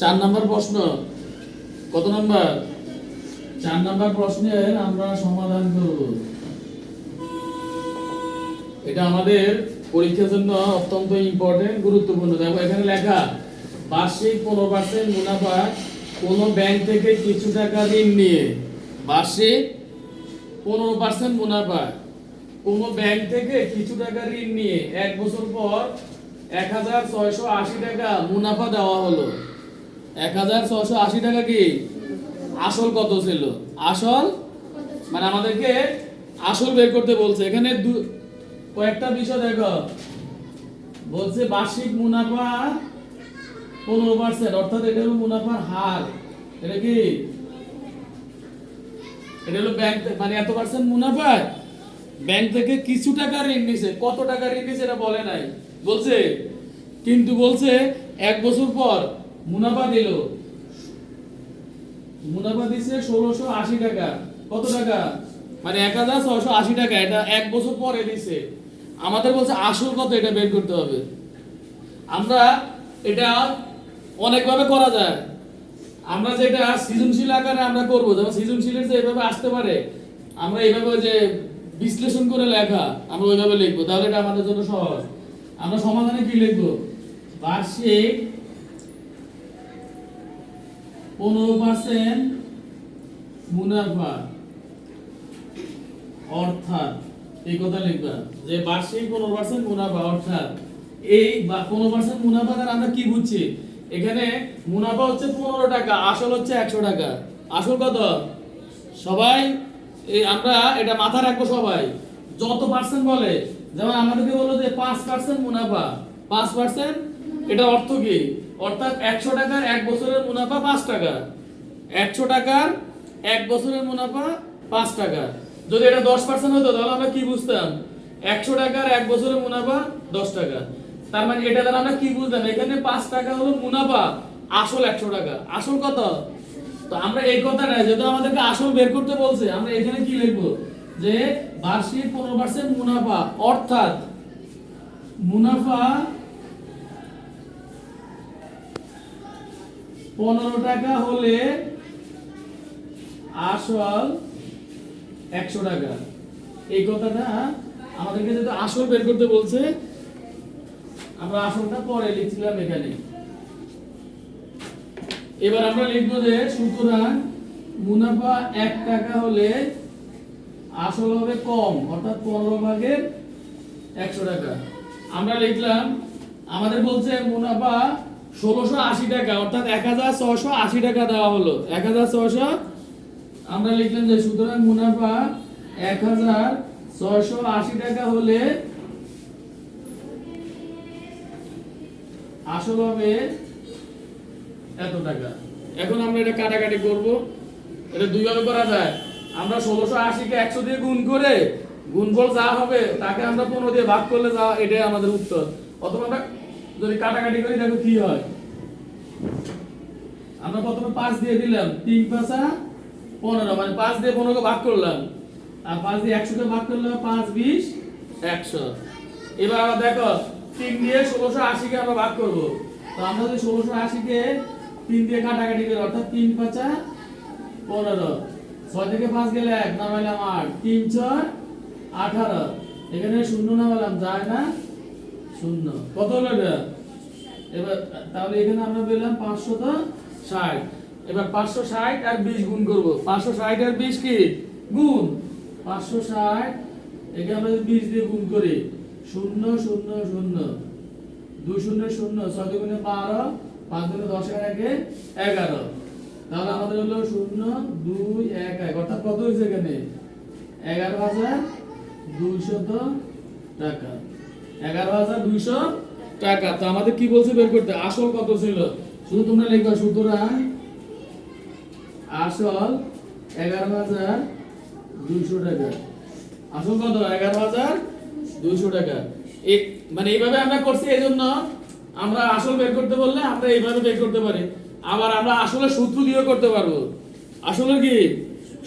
চার নাম্বার প্রশ্ন। কত নাম্বার? চার নাম্বার প্রশ্নের আমরা সমাধান করব। এটা আমাদের পরীক্ষার জন্য অত্যন্ত ইম্পর্টেন্ট গুরুত্বপূর্ণ। দেখো, এখানে লেখা, বার্ষিক পনেরো পার্সেন্ট মুনাফা কোনো ব্যাংক থেকে কিছু টাকা ঋণ নিয়ে। বার্ষিক পনেরো পার্সেন্ট মুনাফা কোনো ব্যাংক থেকে কিছু টাকা ঋণ নিয়ে। এক বছর পর এক হাজার ছয়শো আশি টাকা মুনাফা দেওয়া হলো। এক হাজার ছয়শো আশি টাকা কি? আসল কত ছিল? আসল? মানে আমাদেরকে আসল বের করতে বলছে। এখানে দু- কয়েকটা বিষয় দেখো। বলছে বার্ষিক মুনাফা পনেরো পার্সেন্ট অর্থাৎ এটা হলো মুনাফার হার। এটা কি? এটা হলো ব্যাংক মানে এত পার্সেন্ট মুনাফা ব্যাংক থেকে কিছু টাকা ঋণ নিছে। কত টাকা ঋণ নিছে এটা বলে নাই। বলছে, কিন্তু বলছে, এক বছর পর মুনাফা দিল। মুনাফা দিছে ষোলোশো আশি টাকা। কত টাকা? মানে এক হাজার ছয়শো আশি টাকা, এটা এক বছর পরে দিছে। আমাদের বলছে, আসল কত, এটা বের করতে হবে। আমরা এটা অনেকভাবে করা যায়। আমরা যেটা সৃজনশীল আকারে আমরা করব, যেমন সৃজনশীলের যে এভাবে আসতে পারে, আমরা এইভাবে যে বিশ্লেষণ করে লেখা, আমরা ওইভাবে লিখব। তাহলে এটা আমাদের জন্য সহজ। আমরা সমাধানে কি লিখব? বার্ষিক পনেরো পার্সেন্ট মুনাফা। অর্থাৎ, এই কথা লিখবা, যে বার্ষিক পনেরো পার্সেন্ট মুনাফা, অর্থাৎ এই বা পনেরো পার্সেন্ট মুনাফা দ্বারা আমরা কি বুঝছি? এখানে মুনাফা হচ্ছে পনেরো টাকা, আসল হচ্ছে একশো টাকা। আসল কত? সবাই আমরা এটা মাথা রাখব সবাই। যত পার্সেন্ট বলে যেমন আমাদেরকে বলল যে পাঁচ পার্সেন্ট মুনাফা। পাঁচ পার্সেন্ট এটা অর্থ কি? অর্থাৎ একশো টাকার এক বছরের মুনাফা পাঁচ টাকা। একশো টাকার এক বছরের মুনাফা পাঁচ টাকা। যদি এটা দশ পার্সেন্ট হতো, তাহলে আমরা কি বুঝতাম? একশো টাকার এক বছরের মুনাফা দশ টাকা। তার মানে এটা দ্বারা আমরা কি বুঝতাম এখানে পাঁচ টাকা হলো মুনাফা, আসল একশো টাকা। আসল কত? তো আমরা এই কথাটা যেহেতু আমাদেরকে আসল বের করতে বলছে, আমরা এখানে কি লিখব? যে বার্ষিক পনেরো পার্সেন্ট মুনাফা, অর্থাৎ মুনাফা পনেরো টাকা হলে আসল একশো টাকা। এই কথাটা আমাদেরকে যেহেতু আসল বের করতে বলছে, আমরা আসলটা পরে লিখছিলাম এখানে। এবার আমরা লিখব যে, সুতরাং মুনাফা এক টাকা হলে আসল হবে কম, অর্থাৎ পনেরো ভাগের একশো টাকা। আমরা লিখলাম, আমাদের বলছে মুনাফা ষোলোশো আশি টাকা, অর্থাৎ এক হাজার ছশো আশি টাকা দেওয়া হলো। এক হাজার ছশো আমরা লিখলাম যে সুতরাং মুনাফা এক হাজার ছয়শো আশি টাকা হলে আসল হবে এত টাকা। এখন আমরা এটা কাটাকাটি করব। এটা দুইভাবে করা যায়। আমরা ষোলোশো আশিকে একশো দিয়ে গুণ করে গুণফল যা হবে, তাকে আমরা পনেরো দিয়ে ভাগ করলে যা, এটাই আমাদের উত্তর। অথবা আমরা যদি কাটাকাটি করি, দেখো কি হয়। আমরা প্রথমে পাঁচ দিয়ে দিলাম, তিন পাঁচা পনেরো মানে পাঁচ দিয়ে পনেরোকে ভাগ করলাম। আর পাঁচ দিয়ে একশোকে ভাগ করলাম পাঁচ বিশ, একশো। এবার আবার দেখো, তিন দিয়ে ষোলোশো আশিকে আমরা ভাগ করব। তো আমরা যদি ষোলোশো আশিকে তিন দিয়ে কাটাকাটি করি, অর্থাৎ তিন পাঁচা পনেরো। ছয় থেকে পাঁচ গেলে এক নামাইলাম আট তিন ছয় আঠারো। এখানে শূন্য নামালাম যায় না। শূন্য। কত হলো এটা? এবার, তাহলে এখানে আমরা পেলাম পাঁচশো তো ষাট। এবার পাঁচশো ষাট আর বিশ গুণ করব। পাঁচশো ষাট আর বিশ কি? গুণ। পাঁচশো ষাট, একে আমরা যদি বিশ দিয়ে গুণ করি, শূন্য শূন্য শূন্য। দুই শূন্য শূন্য, ছয় দুগুণে বারো, পাঁচ দুগুণে দশ একে এগারো। তাহলে আমাদের হলো শূন্য, দুই, এক এক। অর্থাৎ কত হয়েছে এখানে? এগারো হাজার দুইশত টাকা। এগারো হাজার দুইশো টাকা। তো আমাদের কি বলছে বের করতে? আসল কত ছিল? শুধু তোমরা লিখবা, সুতরাং আসল এগারো হাজার দুইশো টাকা। আসল কত? এগারো হাজার দুইশো টাকা। মানে এইভাবে আমরা করছি এই জন্য আমরা আসল বের করতে বললে আমরা এইভাবে বের করতে পারি। আবার আমরা আসলে সূত্র দিয়েও করতে পারব। আসলে কি?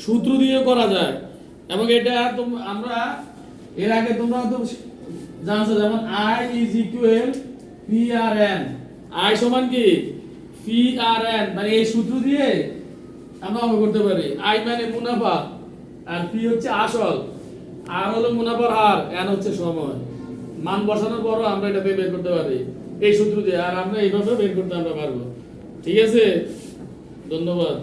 সূত্র দিয়েও করা যায়। এবং এটা আমরা এর আগে তোমরা তো জানছো যেমন I is equal P R N I সমান কি? পি আর এন মানে এই সূত্র দিয়ে আমরা অঙ্ক করতে পারি। আই মানে মুনাফা, আর পি হচ্ছে আসল। আর হলো মুনাফার হার এন হচ্ছে সময়। মান বসানোর পরও আমরা এটাকে বের করতে পারি। এই সূত্র দিয়ে, আর আমরা এইভাবে বের করতে আমরা পারব। ঠিক আছে? ধন্যবাদ।